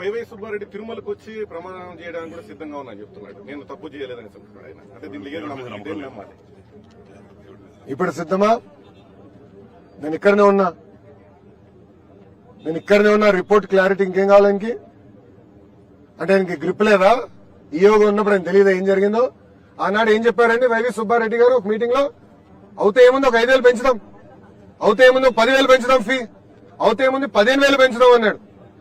YY Subbareddy తిరుమలకు వచ్చి ప్రమాణం చేయడానికి కూడా సిద్ధంగా ఉన్నా చెప్తున్నాడు. నేను తప్పు చేయలేదని చెప్తున్నాడు ఆయన. అంటే నమ్మాలి? ఇప్పుడు సిద్ధమా? నేను ఇక్కడనే ఉన్నా. నేను ఇక్కడనే ఉన్నా రిపోర్ట్ క్లారిటీ ఇంకేం కావాలి ఇంకి అంటే ఇంక గ్రిప్ లేదా? ఈయోగా ఉన్నప్పుడు ఆయన తెలియదా ఏం జరిగిందో? ఆనాడు ఏం చెప్పారండి వైవి సుబ్బారెడ్డి గారు ఒక మీటింగ్లో? అవుతే ఏముంది ఒక ఐదేళ్ళు పెంచుదాం. అవుతే ఏముంది ఒక పదివేలు పెంచుదాం ఫీ అవుతే ఏముంది పదిహేను వేలు పెంచుదాం అన్నాడు.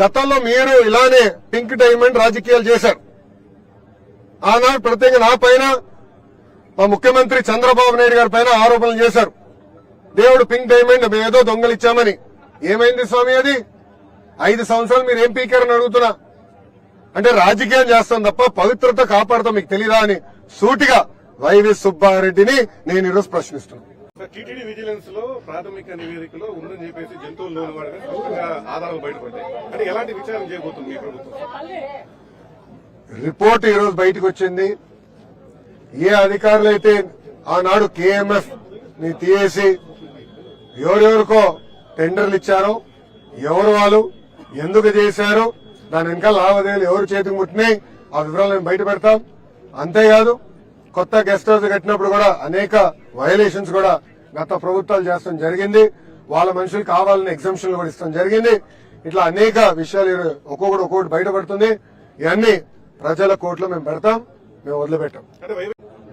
గతంలో మీరు ఇలానే పింక్ డైమండ్ రాజకీయాలు చేశారు. ఆనాడు ప్రత్యేక నా పైన మా ముఖ్యమంత్రి చంద్రబాబు నాయుడు గారి పైన ఆరోపణలు చేశారు. దేవుడు పింక్ డైమండ్ మేము ఏదో దొంగలిచ్చామని. ఏమైంది స్వామి అది? ఐదు సంవత్సరాలు మీరు ఏం పీకారని అడుగుతున్నా? అంటే రాజకీయం చేస్తాం తప్ప పవిత్రత కాపాడతాం మీకు తెలీదా అని సూటిగా వైవి సుబ్బారెడ్డిని నేను ఈరోజు ప్రశ్నిస్తున్నాను. టీటీడీ విజిలెన్స్లో ప్రాథమిక నివేదికలో ఉందని చెప్పేసి జంతువులు లోని వాడిగా స్పష్టంగా ఆధారాలు బయటపడ్డాయి. అంటే ఎలాంటి విచారణ చేయబోతుంది మీ ప్రభుత్వం? రిపోర్ట్ ఈ రోజు బయటకు వచ్చింది. ఏ అధికారులు అయితే ఆనాడు కేఎంఎఫ్ని తీయేసి ఎవరెవరికో టెండర్లు ఇచ్చారో ఎవరు వాళ్ళు ఎందుకు చేశారు దాని వెనకాల లావాదేవీలు ఎవరు చేతికి ముట్టినాయి ఆ వివరాలను బయట పెడతాం. అంతేకాదు కొత్త గెస్ట్ హౌస్ కట్టినప్పుడు కూడా అనేక వయలేషన్స్ కూడా గత ప్రభుత్వాలు చేస్తాం జరిగింది. వాళ్ళ మనుషులు కావాలని ఎగ్జామ్షన్లు కూడా ఇస్తాం జరిగింది. ఇట్లా అనేక విషయాలు ఒక్కొక్కటి ఒక్కొక్కటి బయటపడుతుంది. ఇవన్నీ ప్రజల కోర్టులో మేము పెడతాం మేము వదిలిపెట్టాం.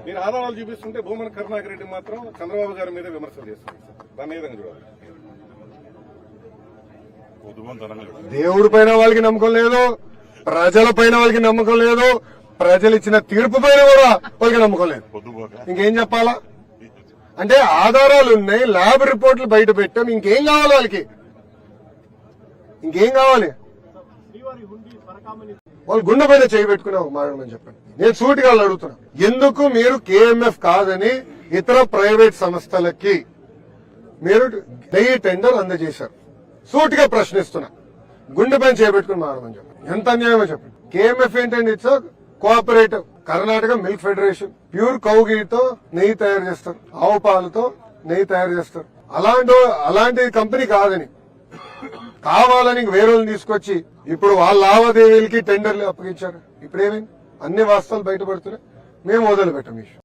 నేను ఆధారాలు చూపిస్తుంటే భూమన కరుణాకర్ రెడ్డి మాత్రం చంద్రబాబు గారి మీద విమర్శలు చేస్తున్నారు సార్. దాన్ని ఏ విధంగా చూడాలి? దేవుడి పైన వాళ్ళకి నమ్మకం లేదు ప్రజల పైన వాళ్ళకి నమ్మకం లేదు ప్రజలు ఇచ్చిన తీర్పు పైన కూడా వాళ్ళకి నమ్మకం లేదు. ఇంకేం చెప్పాలా? అంటే ఆధారాలు ఉన్నాయి ల్యాబ్ రిపోర్ట్లు బయట పెట్టాం ఇంకేం కావాలి వాళ్ళకి? ఇంకేం కావాలి? వాళ్ళు గుండె పైన చేయబెట్టుకున్నావు పెట్టుకునే చెప్పండి. నేను సూటిగా వాళ్ళు అడుగుతున్నా. ఎందుకు మీరు కేఎంఎఫ్ కాదని ఇతర ప్రైవేట్ సంస్థలకి? మీరు నెయ్యి టెండర్ అందజేశారు. సూటిగా ప్రశ్నిస్తున్నా. గుండె పైన చేయబెట్టుకుని మారమని చెప్పండి. ఎంత అన్యాయమో చెప్పండి. కేఎంఎఫ్ ఏంటండి it's cooperative Karnataka milk federation. Pure కౌగితో నెయ్యి తయారు చేస్తారు. ఆవు పాలతో నెయ్యి తయారు చేస్తారు. అలాంటి అలాంటి కంపెనీ కాదని. కావాలని వేరే వాళ్ళని తీసుకొచ్చి ఇప్పుడు వాళ్ళ లావాదేవీలకి టెండర్లు అప్పగించారు. ఇప్పుడేమైంది? అన్ని వాస్తవాలు బయటపడుతున్నాయి. మేము మొదలు పెట్టాం ఈ విషయం.